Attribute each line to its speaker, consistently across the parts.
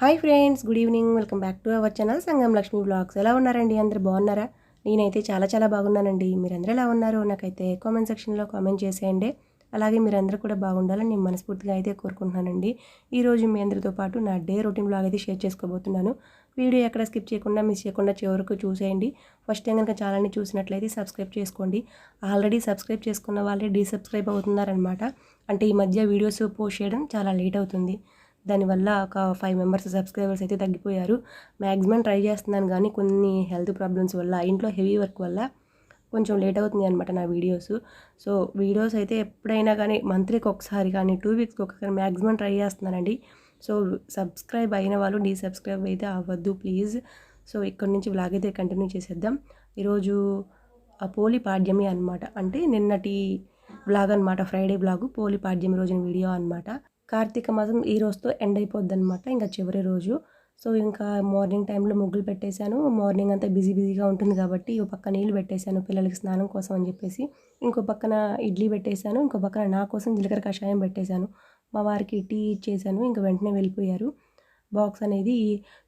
Speaker 1: Hi friends good evening. Welcome back to our channel Sangam Lakshmi vlogs. ఎలా ఉన్నారండి? అందరు బాగున్నారా? నేనైతే చాలా చాలా బాగున్నానండి. మీరందరూ ఎలా ఉన్నారు? నాకైతే కామెంట్ సెక్షన్లో కామెంట్ చేసేయండి. అలాగే మీరందరూ కూడా బాగుండాలని నేను మనస్ఫూర్తిగా అయితే కోరుకుంటున్నానండి. ఈరోజు మీ అందరితో పాటు నా డే రొటీన్ బ్లాగ్ అయితే షేర్ చేసుకోబోతున్నాను. వీడియో ఎక్కడ స్కిప్ చేయకుండా మిస్ చేయకుండా చివరకు చూసేయండి. ఫస్ట్ టైం కనుక ఛానల్ని చూసినట్లయితే సబ్స్క్రైబ్ చేసుకోండి. ఆల్రెడీ సబ్స్క్రైబ్ చేసుకున్న వాళ్ళే డీసబ్స్క్రైబ్ అవుతున్నారనమాట అంటే ఈ మధ్య వీడియోస్ పోస్ట్ చేయడం చాలా లేట్ అవుతుంది. దానివల్ల ఒక ఫైవ్ మెంబర్స్ సబ్స్క్రైబర్స్ అయితే తగ్గిపోయారు. మ్యాక్సిమం ట్రై చేస్తున్నాను కానీ కొన్ని హెల్త్ ప్రాబ్లమ్స్ వల్ల ఇంట్లో హెవీ వర్క్ వల్ల కొంచెం లేట్ అవుతుంది అనమాట నా వీడియోస్ సో వీడియోస్ అయితే ఎప్పుడైనా కానీ మంత్లీకి ఒకసారి కానీ టూ వీక్స్కి ఒకసారి మ్యాక్సిమం ట్రై చేస్తున్నానండి. సో సబ్స్క్రైబ్ అయిన వాళ్ళు డీ సబ్స్క్రైబ్ అయితే అవ్వద్దు ప్లీజ్ సో ఇక్కడ నుంచి వ్లాగ్ అయితే కంటిన్యూ చేసేద్దాం. ఈరోజు ఆ పోలి పాడ్యమి అనమాట అంటే నిన్నటి బ్లాగ్ అనమాట ఫ్రైడే బ్లాగు పోలి పాడ్యమి రోజున వీడియో అనమాట కార్తీక మాసం ఈ రోజుతో ఎండ్ అయిపోద్ది అనమాట ఇంకా చివరి రోజు. సో ఇంకా మార్నింగ్ టైంలో ముగ్గులు పెట్టేశాను. మార్నింగ్ అంతా బిజీ బిజీగా ఉంటుంది కాబట్టి ఓ పక్క నీళ్ళు పెట్టేశాను పిల్లలకి స్నానం కోసం అని చెప్పేసి. ఇంకో పక్కన ఇడ్లీ పెట్టేశాను. ఇంకో పక్కన నా కోసం జీలకర్ర కషాయం పెట్టేశాను. మా వారికి టీ ఇచ్చేసాను ఇంకా వెంటనే వెళ్ళిపోయారు. బాక్స్ అనేది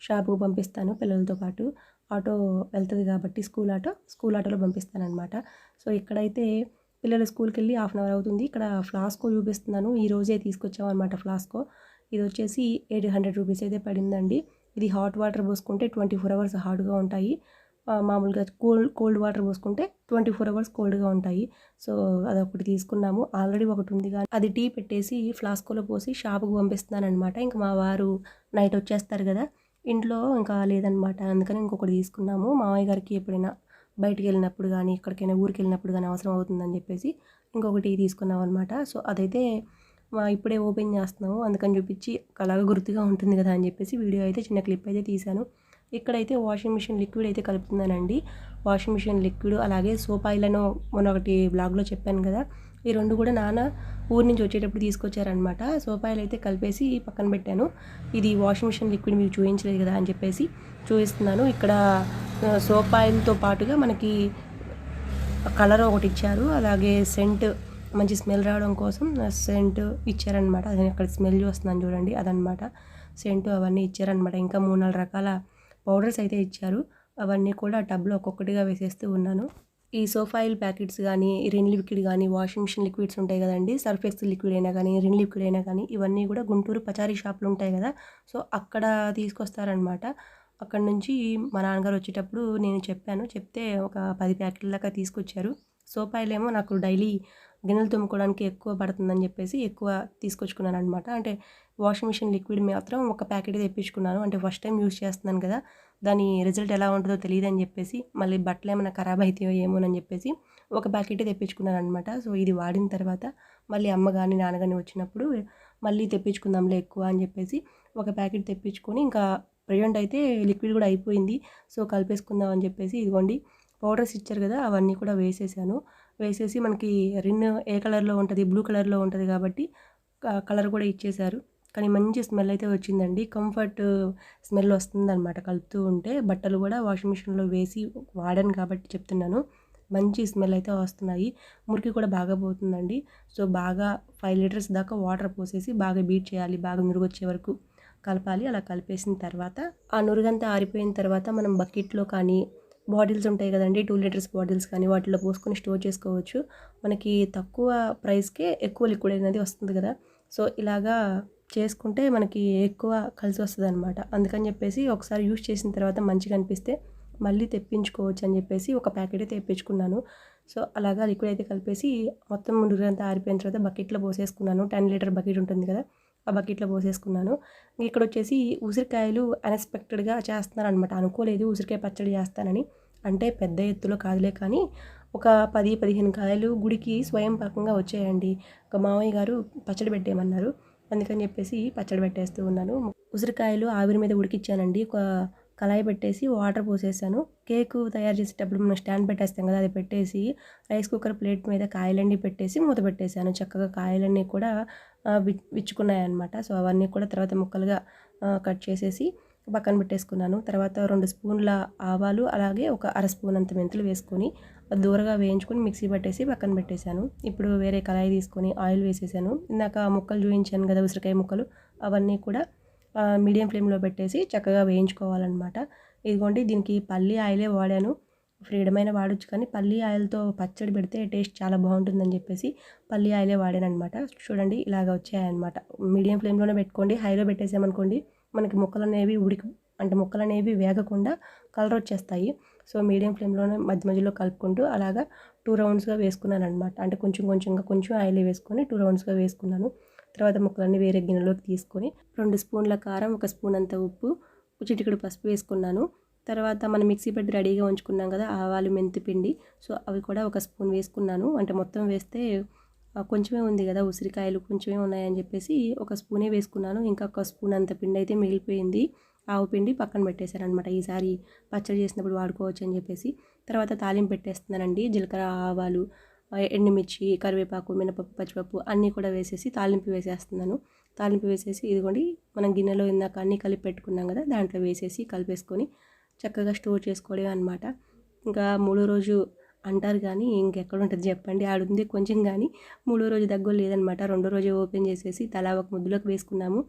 Speaker 1: షాపుకు పంపిస్తాను పిల్లలతో పాటు. ఆటో వెళ్తుంది కాబట్టి స్కూల్ ఆటో స్కూల్ ఆటోలో పంపిస్తాను అనమాట సో ఇక్కడైతే పిల్లలు స్కూల్కి వెళ్ళి హాఫ్ అన్ అవర్ అవుతుంది. ఇక్కడ ఫ్లాస్కో చూపిస్తున్నాను. ఈ రోజే తీసుకొచ్చాము అనమాట ఫ్లాస్కో. ఇది వచ్చేసి ఎయిట్ హండ్రెడ్ రూపీస్ అయితే పడిందండి. ఇది హాట్ వాటర్ పోసుకుంటే ట్వంటీ ఫోర్ అవర్స్ హాట్గా ఉంటాయి. మామూలుగా కోల్డ్ కోల్డ్ వాటర్ పోసుకుంటే ట్వంటీ ఫోర్ అవర్స్ కోల్డ్గా ఉంటాయి. సో అదొకటి తీసుకున్నాము. ఆల్రెడీ ఒకటి ఉంది కానీ అది టీ పెట్టేసి ఫ్లాస్కోలో పోసి షాప్కి పంపిస్తున్నాను అనమాట ఇంకా మా వారు నైట్ వచ్చేస్తారు కదా. ఇంట్లో ఇంకా లేదనమాట అందుకని ఇంకొకటి తీసుకున్నాము. మామయ్య గారికి ఎప్పుడైనా బయటికి వెళ్ళినప్పుడు కానీ ఎక్కడికైనా ఊరికి వెళ్ళినప్పుడు కానీ అవసరం అవుతుందని చెప్పేసి ఇంకొకటి తీసుకున్నాం అనమాట సో అదైతే మా ఇప్పుడే ఓపెన్ చేస్తున్నాము. అందుకని చూపించి అలాగ గుర్తుగా ఉంటుంది కదా అని చెప్పేసి వీడియో అయితే చిన్న క్లిప్ అయితే తీశాను. ఇక్కడైతే వాషింగ్ మిషన్ లిక్విడ్ అయితే కలుపుతున్నానండి. వాషింగ్ మిషన్ లిక్విడ్ అలాగే సోప్ ఆయిల్ను మొన్న ఒకటి బ్లాగ్లో చెప్పాను కదా. ఈ రెండు కూడా నాన్న ఊరి నుంచి వచ్చేటప్పుడు తీసుకొచ్చారనమాట సోప్ అయితే కలిపేసి పక్కన పెట్టాను. ఇది వాషింగ్ మిషన్ లిక్విడ్ మీకు చూపించలేదు కదా అని చెప్పేసి చూపిస్తున్నాను. ఇక్కడ ఆ, పాటుగా మనకి కలర్ ఒకటి ఇచ్చారు. అలాగే సెంట్ మంచి స్మెల్ రావడం కోసం సెంట్ ఇచ్చారనమాట అది అక్కడ స్మెల్ చూస్తున్నాను చూడండి అదనమాట సెంట్ అవన్నీ ఇచ్చారనమాట ఇంకా మూడు నాలుగు రకాల పౌడర్స్ అయితే ఇచ్చారు. అవన్నీ కూడా టబ్లో ఒక్కొక్కటిగా వేసేస్తూ ఉన్నాను. ఈ సోఫాయిల్ ప్యాకెట్స్ కానీ రిన్ లిక్విడ్ కానీ వాషింగ్ మిషన్ లిక్విడ్స్ ఉంటాయి కదండి. సర్ఫ్ లిక్విడ్ అయినా కానీ రిన్ లిక్విడ్ అయినా కానీ ఇవన్నీ కూడా గుంటూరు పచారీ షాపులు ఉంటాయి కదా. సో అక్కడ తీసుకొస్తారనమాట అక్కడ నుంచి మా నాన్నగారు వచ్చేటప్పుడు నేను చెప్పాను. చెప్తే ఒక పది ప్యాకెట్ల దాకా తీసుకొచ్చారు. సోప్ ఆయిల్ ఏమో నాకు డైలీ గిన్నెలు తుమ్ముకోవడానికి ఎక్కువ పడుతుందని చెప్పేసి ఎక్కువ తీసుకొచ్చుకున్నాను అనమాట అంటే వాషింగ్ మిషన్ లిక్విడ్ మాత్రం ఒక ప్యాకెట్ తెప్పించుకున్నాను. అంటే ఫస్ట్ టైం యూస్ చేస్తున్నాను కదా. దాని రిజల్ట్ ఎలా ఉంటుందో తెలియదు అని చెప్పేసి మళ్ళీ బట్టలు ఏమైనా ఖరాబ్ అవుతాయో ఏమోనని చెప్పేసి ఒక ప్యాకెట్ తెప్పించుకున్నాను అనమాట సో ఇది వాడిన తర్వాత మళ్ళీ అమ్మ కానీ నాన్న కానీ వచ్చినప్పుడు మళ్ళీ తెప్పించుకుందాంలే ఎక్కువ అని చెప్పేసి ఒక ప్యాకెట్ తెప్పించుకొని ఇంకా ప్రజెంట్ అయితే లిక్విడ్ కూడా అయిపోయింది. సో కలిపేసుకుందాం అని చెప్పేసి ఇదిగోండి పౌడర్స్ ఇచ్చారు కదా అవన్నీ కూడా వేసేసాను. వేసేసి మనకి రిన్ ఏ కలర్లో ఉంటుంది బ్లూ కలర్లో ఉంటుంది కాబట్టి కలర్ కూడా ఇచ్చేశారు. కానీ మంచి స్మెల్ అయితే వచ్చిందండి. కంఫర్ట్ స్మెల్ వస్తుందన్నమాట కలుపుతూ ఉంటే. బట్టలు కూడా వాషింగ్ మిషన్లో వేసి వాడాను కాబట్టి చెప్తున్నాను. మంచి స్మెల్ అయితే వస్తున్నాయి. మురికి కూడా బాగా పోతుందండి. సో బాగా ఫైవ్ లీటర్స్ దాకా వాటర్ పోసేసి బాగా బీట్ చేయాలి. బాగా నురుగు వరకు కలపాలి. అలా కలిపేసిన తర్వాత ఆ నురుగంతా ఆరిపోయిన తర్వాత మనం బకెట్లో కానీ బాటిల్స్ ఉంటాయి కదండి టూ లీటర్స్ బాటిల్స్ కానీ వాటిలో పోసుకొని స్టోర్ చేసుకోవచ్చు. మనకి తక్కువ ప్రైస్కే ఎక్కువ లిక్విడ్ అనేది వస్తుంది కదా. సో ఇలాగా చేసుకుంటే మనకి ఎక్కువ కలిసి వస్తుంది అనమాట అందుకని చెప్పేసి ఒకసారి యూస్ చేసిన తర్వాత మంచిగా అనిపిస్తే మళ్ళీ తెప్పించుకోవచ్చు అని చెప్పేసి ఒక ప్యాకెట్ అయితే తెప్పించుకున్నాను. సో అలాగా లిక్విడ్ అయితే కలిపేసి మొత్తం మురుగురంతా ఆరిపోయిన తర్వాత బకెట్లో పోసేసుకున్నాను. టెన్ లీటర్ బకెట్ ఉంటుంది కదా ఆ బకెట్లో పోసేసుకున్నాను. ఇక్కడ వచ్చేసి ఉసిరికాయలు అన్ఎక్స్పెక్టెడ్గా చేస్తున్నాను అనమాట అనుకోలేదు ఉసిరికాయ పచ్చడి చేస్తానని. అంటే పెద్ద ఎత్తులో కాదులే కానీ ఒక పది పదిహేను కాయలు గుడికి స్వయం పాకంగా వచ్చాయండి. ఒక మామయ్య గారు పచ్చడి పెట్టేయమన్నారు. అందుకని చెప్పేసి పచ్చడి పెట్టేస్తూ ఉన్నాను. ఉసిరికాయలు ఆవిరి మీద ఉడికిచ్చానండి. ఒక కళాయి పెట్టేసి వాటర్ పోసేసాను. కేక్ తయారు చేసేటప్పుడు మనం స్టాండ్ పెట్టేస్తాం కదా అది పెట్టేసి రైస్ కుక్కర్ ప్లేట్ మీద కాయలన్నీ పెట్టేసి మూత పెట్టేశాను చక్కగా కాయలన్నీ కూడా విచ్చుకున్నాయన్నమాట. విచ్చుకున్నాయి సో అవన్నీ కూడా తర్వాత ముక్కలుగా కట్ చేసేసి పక్కన పెట్టేసుకున్నాను. తర్వాత రెండు స్పూన్ల ఆవాలు అలాగే ఒక అర స్పూన్ అంత మెంతులు వేసుకొని దూరగా వేయించుకొని మిక్సీ పట్టేసి పక్కన పెట్టేశాను. ఇప్పుడు వేరే కళాయి తీసుకొని ఆయిల్ వేసేసాను. ఇందాక ముక్కలు చూపించాను కదా ఉసిరికాయ ముక్కలు అవన్నీ కూడా మీడియం ఫ్లేమ్లో పెట్టేసి చక్కగా వేయించుకోవాలన్నమాట. ఇదిగోండి దీనికి పల్లి ఆయిలే వాడాను. ఫ్రీడమ్ అయినా వాడచ్చు కానీ పల్లి ఆయిల్తో పచ్చడి పెడితే టేస్ట్ చాలా బాగుంటుందని చెప్పేసి పల్లి ఆయిలే వాడానమాట చూడండి ఇలాగ వచ్చాయన్నమాట. మీడియం ఫ్లేమ్లోనే పెట్టుకోండి. హైలో పెట్టేసామనుకోండి మనకి ముక్కలు అనేవి ఉడికి అంటే ముక్కలు అనేవి వేగకుండా కలర్ వచ్చేస్తాయి. సో మీడియం ఫ్లేమ్లోనే మధ్య మధ్యలో కలుపుకుంటూ అలాగా టూ రౌండ్స్గా వేసుకున్నాను అనమాట అంటే కొంచెం కొంచెంగా కొంచెం ఆయిల్ వేసుకొని టూ రౌండ్స్గా వేసుకున్నాను. తర్వాత ముక్కలన్నీ వేరే గిన్నెలోకి తీసుకొని రెండు స్పూన్ల కారం ఒక స్పూన్ అంత ఉప్పు చిటికడు పసుపు వేసుకున్నాను. తర్వాత మనం మిక్సీ పెట్టి రెడీగా ఉంచుకున్నాం కదా ఆవాలు మెంతి పిండి. సో అవి కూడా ఒక స్పూన్ వేసుకున్నాను. అంటే మొత్తం వేస్తే కొంచెమే ఉంది కదా ఉసిరికాయలు కొంచెమే ఉన్నాయని చెప్పేసి ఒక స్పూనే వేసుకున్నాను. ఇంకా ఒక స్పూన్ అంత పిండి అయితే మిగిలిపోయింది. ఆవు పిండి పక్కన పెట్టేశారనమాట ఈసారి పచ్చడి చేసినప్పుడు వాడుకోవచ్చు అని చెప్పేసి. తర్వాత తాలింపు పెట్టేస్తున్నానండి. జీలకర్ర ఆవాలు ఎండుమిర్చి కరివేపాకు మినపప్పు పచ్చిపప్పు అన్నీ కూడా వేసేసి తాలింపు వేసేస్తున్నాను. తాలింపు వేసేసి ఇదిగోండి మనం గిన్నెలో ఇందాక అన్నీ కలిపి పెట్టుకున్నాం కదా దాంట్లో వేసేసి కలిపేసుకొని చక్కగా స్టోర్ చేసుకోవడమే అనమాట ఇంకా మూడో రోజు అంటారు కానీ ఇంకెక్కడ ఉంటుంది చెప్పండి ఆడుంది కొంచెం కానీ మూడో రోజు దగ్గర లేదనమాట రెండో రోజు ఓపెన్ చేసేసి తలా ఒక ముద్దులోకి వేసుకున్నాము.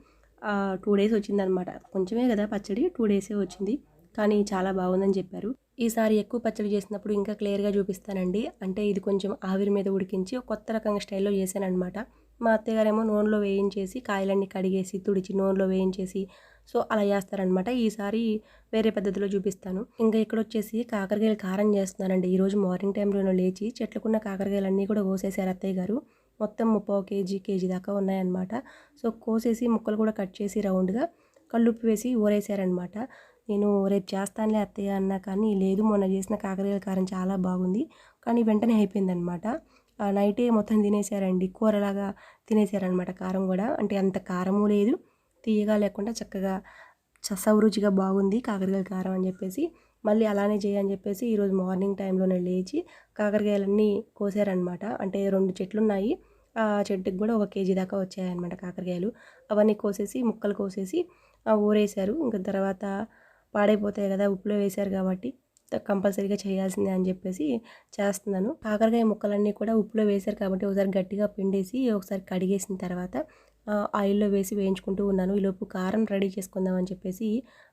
Speaker 1: టూ డేస్ వచ్చిందనమాట కొంచెమే కదా పచ్చడి టూ డేసే వచ్చింది. కానీ చాలా బాగుందని చెప్పారు. ఈసారి ఎక్కువ పచ్చడి చేసినప్పుడు ఇంకా క్లియర్గా చూపిస్తానండి. అంటే ఇది కొంచెం ఆవిరి మీద ఉడికించి కొత్త రకంగా స్టైల్లో చేశానమాట మా అత్తగారేమో నూనెలో వేయించేసి కాయలన్నీ కడిగేసి తుడిచి నూనెలో వేయించేసి సో అలా చేస్తారనమాట ఈసారి వేరే పద్ధతిలో చూపిస్తాను. ఇంకా ఇక్కడ వచ్చేసి కాకరకాయలు కారం చేస్తున్నానండి. ఈరోజు మార్నింగ్ టైంలో లేచి చెట్లకున్న కాకరకాయలన్నీ కూడా కోసేసారు అత్తయ్య గారు మొత్తం ముప్పై కేజీ కేజీ దాకా ఉన్నాయన్నమాట. సో కోసేసి ముక్కలు కూడా కట్ చేసి రౌండ్గా కళ్ళుప్పు వేసి ఊరేసారనమాట నేను రేపు చేస్తానులే అత్తయ్య అన్నా కానీ లేదు మొన్న చేసిన కాకరకాయల కారం చాలా బాగుంది. కానీ వెంటనే అయిపోయిందనమాట నైటే మొత్తం తినేసారండి. కూరలాగా తినేసారనమాట కారం కూడా. అంటే అంత కారము లేదు. తీయగా లేకుండా చక్కగా సౌరుచిగా బాగుంది కాకరకాయ కారం అని చెప్పేసి మళ్ళీ అలానే చేయని చెప్పేసి ఈరోజు మార్నింగ్ టైంలోనే లేచి కాకరకాయలన్నీ కోసారనమాట అంటే రెండు చెట్లు ఉన్నాయి ఆ చెట్టుకి కూడా ఒక కేజీ దాకా వచ్చాయన్నమాట కాకరకాయలు. అవన్నీ కోసేసి ముక్కలు కోసేసి ఊరేసారు ఇంకా తర్వాత పాడైపోతాయి కదా ఉప్పులో వేశారు కాబట్టి కంపల్సరీగా చేయాల్సిందే అని చెప్పేసి చేస్తున్నాను. కాకరకాయ ముక్కలన్నీ కూడా ఉప్పులో వేశారు కాబట్టి ఒకసారి గట్టిగా పిండేసి ఒకసారి కడిగేసిన తర్వాత ఆయిల్లో వేసి వేయించుకుంటూ ఉన్నాను. ఈలోపు కారం రెడీ చేసుకుందామని చెప్పేసి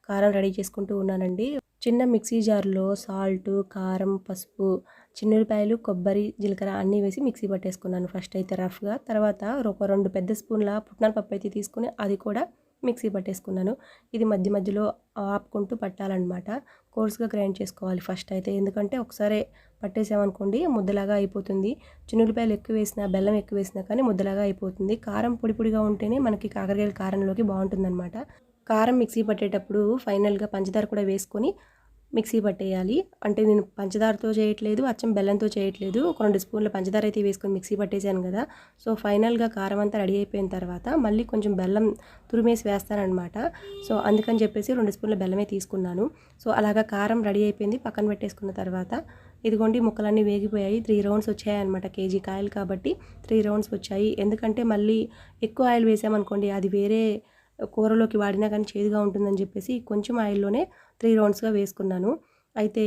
Speaker 1: కారం రెడీ చేసుకుంటూ ఉన్నానండి. చిన్న మిక్సీ జార్లో సాల్ట్ కారం పసుపు చిన్నులపాయలు కొబ్బరి జీలకర్ర అన్నీ వేసి మిక్సీ పట్టేసుకున్నాను ఫస్ట్ అయితే రఫ్గా. తర్వాత ఒక రెండు పెద్ద స్పూన్ల పుట్నాల పప్పు అయితే తీసుకుని అది కూడా మిక్సీ పట్టేసుకున్నాను. ఇది మధ్య మధ్యలో ఆపుకుంటూ పట్టాలన్నమాట. కోర్స్గా గ్రైండ్ చేసుకోవాలి ఫస్ట్ అయితే. ఎందుకంటే ఒకసారి పట్టేసామనుకోండి ముద్దలాగా అయిపోతుంది. చిన్నులపాయలు ఎక్కువ వేసినా బెల్లం ఎక్కువ వేసినా కానీ ముద్దలాగా అయిపోతుంది. కారం పొడి పొడిగా ఉంటేనే మనకి కాకరకాయల కారంలోకి బాగుంటుందన్నమాట. కారం మిక్సీ పట్టేటప్పుడు ఫైనల్గా పంచదార కూడా వేసుకొని మిక్సీ పట్టేయాలి. అంటే నేను పంచదారతో చేయట్లేదు అచ్చం బెల్లంతో చేయట్లేదు. ఒక రెండు స్పూన్ల పంచదార అయితే వేసుకొని మిక్సీ పట్టేశాను కదా. సో ఫైనల్గా కారం అంతా రెడీ అయిపోయిన తర్వాత మళ్ళీ కొంచెం బెల్లం తురిమేసి వేస్తానమాట సో అందుకని చెప్పేసి రెండు స్పూన్ల బెల్లమే తీసుకున్నాను. సో అలాగా కారం రెడీ అయిపోయింది. పక్కన పెట్టేసుకున్న తర్వాత ఇదిగోండి ముక్కలన్నీ వేగిపోయాయి. త్రీ రౌండ్స్ వచ్చాయి అనమాట కేజీ కాయలు కాబట్టి త్రీ రౌండ్స్ వచ్చాయి. ఎందుకంటే మళ్ళీ ఎక్కువ ఆయిల్ వేసామనుకోండి అది వేరే కూరలోకి వాడినా కానీ చేదుగా ఉంటుందని చెప్పేసి కొంచెం ఆయిల్లోనే త్రీ రౌండ్స్గా వేసుకున్నాను. అయితే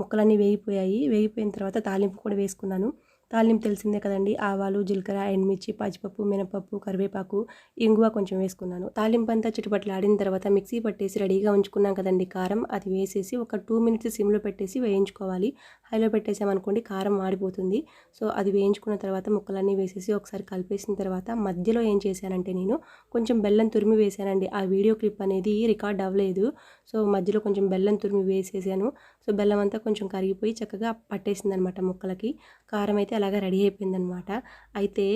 Speaker 1: ముక్కలన్నీ వేగిపోయాయి. వేగిపోయిన తర్వాత తాలింపు కూడా వేసుకున్నాను. తాలింపు తెలిసిందే కదండి. ఆవాలు జీలకర్ర ఎండుమిర్చి పచ్చిపప్పు మినపప్పు కరివేపాకు ఇంగువ కొంచెం వేసుకున్నాను. తాలింపు అంతా చుట్టుపట్లు ఆడిన తర్వాత మిక్సీ పట్టేసి రెడీగా ఉంచుకున్నాం కదండి. కారం అది వేసేసి ఒక టూ మినిట్స్ సిమ్లో పెట్టేసి వేయించుకోవాలి. హైలో పెట్టేసామనుకోండి కారం మాడిపోతుంది. సో అది వేయించుకున్న తర్వాత ముక్కలన్నీ వేసేసి ఒకసారి కలిపేసిన తర్వాత మధ్యలో ఏం చేశానంటే నేను కొంచెం బెల్లం తురిమి వేశానండి. ఆ వీడియో క్లిప్ అనేది రికార్డ్ అవ్వలేదు. సో మధ్యలో కొంచెం బెల్లం తురిమి వేసేసాను. సో బెల్లం అంతా కొంచెం కరిగిపోయి చక్కగా పట్టేసింది అనమాట ముక్కలకి. కారం అయితే అలాగా రెడీ అయిపోయిందనమాట. అయితే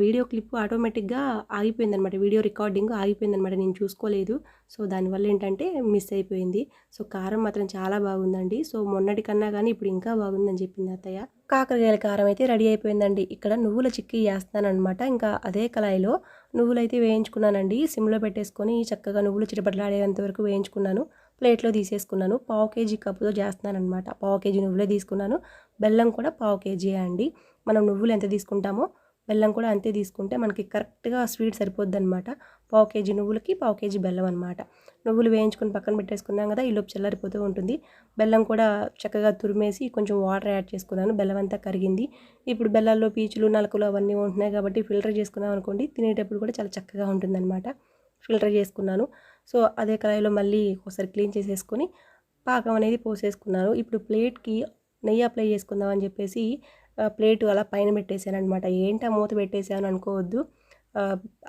Speaker 1: వీడియో క్లిప్ ఆటోమేటిక్గా ఆగిపోయిందనమాట. Video recording ఆగిపోయిందనమాట. నేను చూసుకోలేదు. సో దానివల్ల ఏంటంటే మిస్ అయిపోయింది. సో కారం మాత్రం చాలా బాగుందండి. సో మొన్నటి కన్నా కానీ ఇప్పుడు ఇంకా బాగుందని చెప్పింది అత్తయ్య. కాకరకాయల కారం అయితే రెడీ అయిపోయిందండి. ఇక్కడ నువ్వుల చిక్కీ వేస్తానమాట ఇంకా అదే కళాయిలో నువ్వులు అయితే వేయించుకున్నానండి. సిమ్లో పెట్టేసుకొని చక్కగా నువ్వులు చిటపట్లాడేంత వరకు వేయించుకున్నాను. ప్లేట్లో తీసేసుకున్నాను. పావు కేజీ కప్పుతో చేస్తున్నాను అనమాట పావు కేజీ నువ్వులే తీసుకున్నాను. బెల్లం కూడా పావు కేజీ అండి. మనం నువ్వులు ఎంత తీసుకుంటామో బెల్లం కూడా అంతే తీసుకుంటే మనకి కరెక్ట్గా స్వీట్ సరిపోద్ది అనమాట పావు కేజీ నువ్వులకి పావు కేజీ బెల్లం అనమాట నువ్వులు వేయించుకొని పక్కన పెట్టేసుకున్నాం కదా ఈలోపు చల్లారిపోతూ ఉంటుంది. బెల్లం కూడా చక్కగా తురిమేసి కొంచెం వాటర్ యాడ్ చేసుకున్నాను. బెల్లం అంతా కరిగింది. ఇప్పుడు బెల్లాల్లో పీచులు నలకలు అవన్నీ ఉంటున్నాయి కాబట్టి ఫిల్టర్ చేసుకున్నాం అనుకోండి. తినేటప్పుడు కూడా చాలా చక్కగా ఉంటుందన్నమాట. ఫిల్టర్ చేసుకున్నాను. సో అదే కళాయిలో మళ్ళీ ఒకసారి క్లీన్ చేసేసుకొని పాకం అనేది పోసేసుకున్నాను ఇప్పుడు ప్లేట్కి నెయ్యి అప్లై చేసుకుందాం అని చెప్పేసి ప్లేట్ అలా పైన పెట్టేశాను అనమాట ఏంటా మూత పెట్టేశాను అనుకోవద్దు.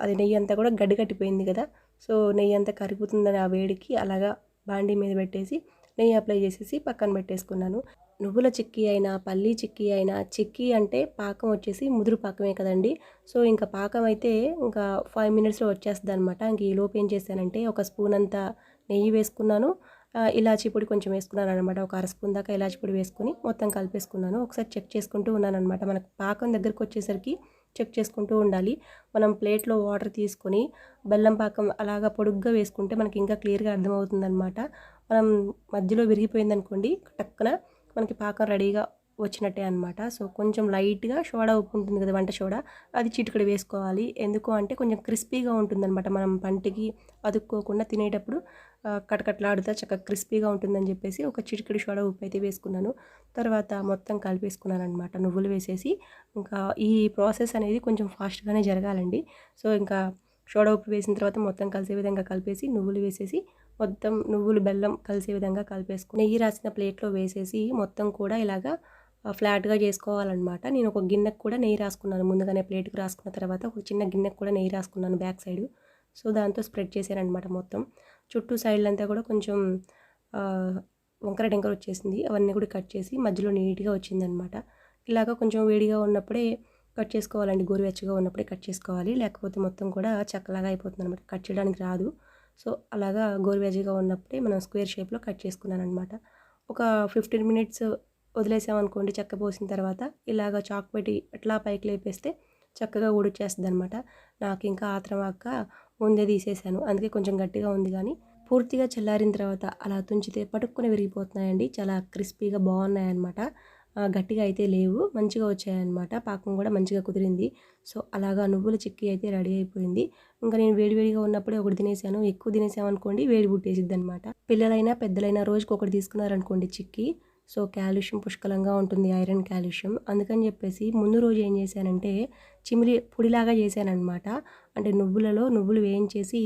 Speaker 1: అది నెయ్యి అంతా కూడా గడ్డి కట్టిపోయింది కదా. సో నెయ్యి అంతా కరిగిపోతుందని ఆ వేడికి అలాగా బాండీ మీద పెట్టేసి నెయ్యి అప్లై చేసేసి పక్కన పెట్టేసుకున్నాను. నువ్వుల చిక్కీ అయినా పల్లీ చిక్కీ అయినా చిక్కీ అంటే పాకం వచ్చేసి ముదురు పాకమే కదండి. సో ఇంకా పాకం అయితే ఇంకా ఫైవ్ మినిట్స్లో వచ్చేస్తుంది అనమాట ఇంక ఈ ఏం చేశానంటే ఒక స్పూన్ అంతా నెయ్యి వేసుకున్నాను. ఇలాచి ఇలాచీ పొడి కొంచెం వేసుకున్నాను అనమాట ఒక అర స్పూన్ దాకా ఇలాచీ పొడి వేసుకుని మొత్తం కలిపేసుకున్నాను. ఒకసారి చెక్ చేసుకుంటూ ఉన్నాను అనమాట మనకు పాకం దగ్గరకు వచ్చేసరికి చెక్ చేసుకుంటూ ఉండాలి. మనం ప్లేట్లో వాటర్ తీసుకొని బెల్లం పాకం అలాగా పొడుగ్గా వేసుకుంటే మనకి ఇంకా క్లియర్గా అర్థమవుతుంది అనమాట మనం మధ్యలో విరిగిపోయింది అనుకోండి టక్కున మనకి పాకం రెడీగా వచ్చినట్టే అనమాట సో కొంచెం లైట్గా సోడా ఉప్పు ఉంటుంది కదా వంట సోడా అది చిటికడ వేసుకోవాలి. ఎందుకు అంటే కొంచెం క్రిస్పీగా ఉంటుందన్నమాట. మనం పంటికి అతుక్కోకుండా తినేటప్పుడు కటకట్లాడుతా చక్కగా క్రిస్పీగా ఉంటుందని చెప్పేసి ఒక చిటికడి సోడా ఉప్పు అయితే వేసుకున్నాను. తర్వాత మొత్తం కలిపేసుకున్నాను అనమాట నువ్వులు వేసేసి ఇంకా ఈ ప్రాసెస్ అనేది కొంచెం ఫాస్ట్గానే జరగాలండి. సో ఇంకా సోడా ఉప్పు వేసిన తర్వాత మొత్తం కలిసే విధంగా కలిపేసి నువ్వులు వేసేసి మొత్తం నువ్వులు బెల్లం కలిసే విధంగా కలిపేసుకుని నెయ్యి రాసిన ప్లేట్లో వేసేసి మొత్తం కూడా ఇలాగా ఫ్లాట్గా చేసుకోవాలన్నమాట. నేను ఒక గిన్నెకు కూడా నెయ్యి రాసుకున్నాను. ముందుగానే ప్లేట్కి రాసుకున్న తర్వాత ఒక చిన్న గిన్నెకు కూడా నెయ్యి రాసుకున్నాను బ్యాక్ సైడ్. సో దాంతో స్ప్రెడ్ చేశారనమాట మొత్తం. చుట్టూ సైడ్లంతా కూడా కొంచెం వంకర టెంకర వచ్చేసింది. అవన్నీ కూడా కట్ చేసి మధ్యలో నీట్గా వచ్చిందనమాట ఇలాగ కొంచెం వేడిగా ఉన్నప్పుడే కట్ చేసుకోవాలండి. గోరువెచ్చగా ఉన్నప్పుడే కట్ చేసుకోవాలి. లేకపోతే మొత్తం కూడా చక్కలాగా అయిపోతుంది అనమాట కట్ చేయడానికి రాదు. సో అలాగా గోరువెచ్చగా ఉన్నప్పుడే మనం స్క్వేర్ షేప్లో కట్ చేసుకున్నాను అనమాట ఒక ఫిఫ్టీన్ మినిట్స్ వదిలేసామనుకోండి చెక్క పోసిన తర్వాత ఇలాగ చాక్ పెట్టి అట్లా పైకి లేపేస్తే చక్కగా ఊడిచేస్తుంది అనమాట నాకు ఇంకా ఆత్రం అక్క ముందే తీసేసాను. అందుకే కొంచెం గట్టిగా ఉంది కానీ పూర్తిగా చల్లారిన తర్వాత అలా తుంచితే పటుక్కుని విరిగిపోతున్నాయండి. చాలా క్రిస్పీగా బాగున్నాయి అనమాట గట్టిగా అయితే లేవు. మంచిగా వచ్చాయన్నమాట. పాకం కూడా మంచిగా కుదిరింది. సో అలాగా నువ్వుల చిక్కీ అయితే రెడీ అయిపోయింది. ఇంకా నేను వేడివేడిగా ఉన్నప్పుడే ఒకటి తినేసాను. ఎక్కువ తినేసామనుకోండి వేడి పుట్టేసిద్ది అనమాట పిల్లలైనా పెద్దలైనా రోజుకి ఒకటి తీసుకున్నారనుకోండి చిక్కీ. సో కాల్షియం పుష్కలంగా ఉంటుంది. Iron calcium. అందుకని చెప్పేసి ముందు రోజు ఏం చేశానంటే చిమిలి పొడిలాగా చేశానమాట అంటే నువ్వులలో నువ్వులు వేయించేసి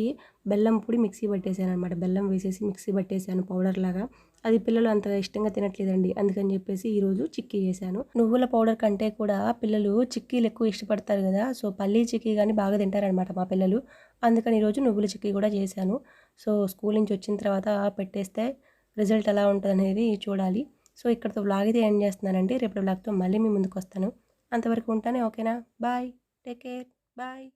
Speaker 1: బెల్లం పొడి మిక్సీ పట్టేశాను అనమాట బెల్లం వేసేసి మిక్సీ పట్టేశాను పౌడర్ లాగా అది పిల్లలు అంతగా ఇష్టంగా తినట్లేదండి. అందుకని చెప్పేసి ఈరోజు చిక్కీ చేశాను. నువ్వుల పౌడర్ కంటే కూడా పిల్లలు చిక్కీలు ఎక్కువ ఇష్టపడతారు కదా సో పల్లీ చిక్కీ కానీ బాగా తింటారనమాట మా పిల్లలు. అందుకని ఈరోజు నువ్వుల చిక్కీ కూడా చేశాను. సో స్కూల్ నుంచి వచ్చిన తర్వాత పెట్టేస్తే రిజల్ట్ ఎలా ఉంటుంది అనేది చూడాలి. సో ఇక్కడతో బ్లాగ్ అయితే ఎండ్ చేస్తున్నానండి. రేపటి బ్లాగ్తో మళ్ళీ మీ ముందుకు వస్తాను అంతవరకు ఉంటానే ఓకేనా? బాయ్. Take care. బాయ్.